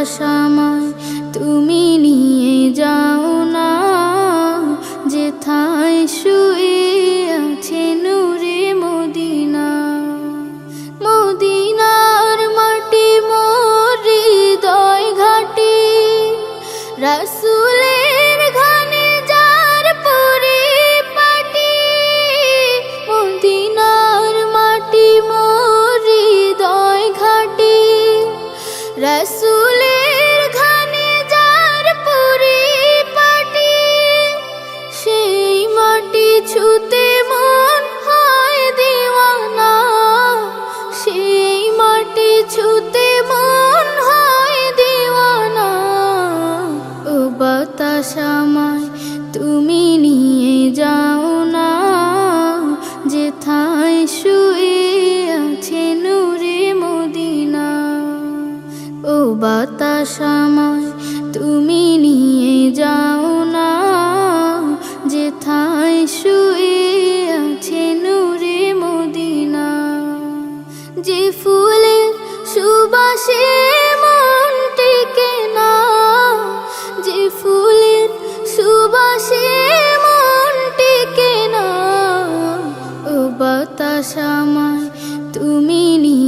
বাতাস মাটি ছুতে মন হয় দিওয়ানা, সেই মাটি ছুতে মন হয় দিওয়ানা। ও বাতাস আমায় তুমি নিয়ে যাও না, যেথায় শুয়ে আছে নূরে মদিনা। ও বাতাস আমায় তুমি নিয়ে যাও যে ফুলের সুবাসে মন টেকে না, যে ফুলের সুবাসে মন না, ও বাতাস আমায় তুমি নিয়ে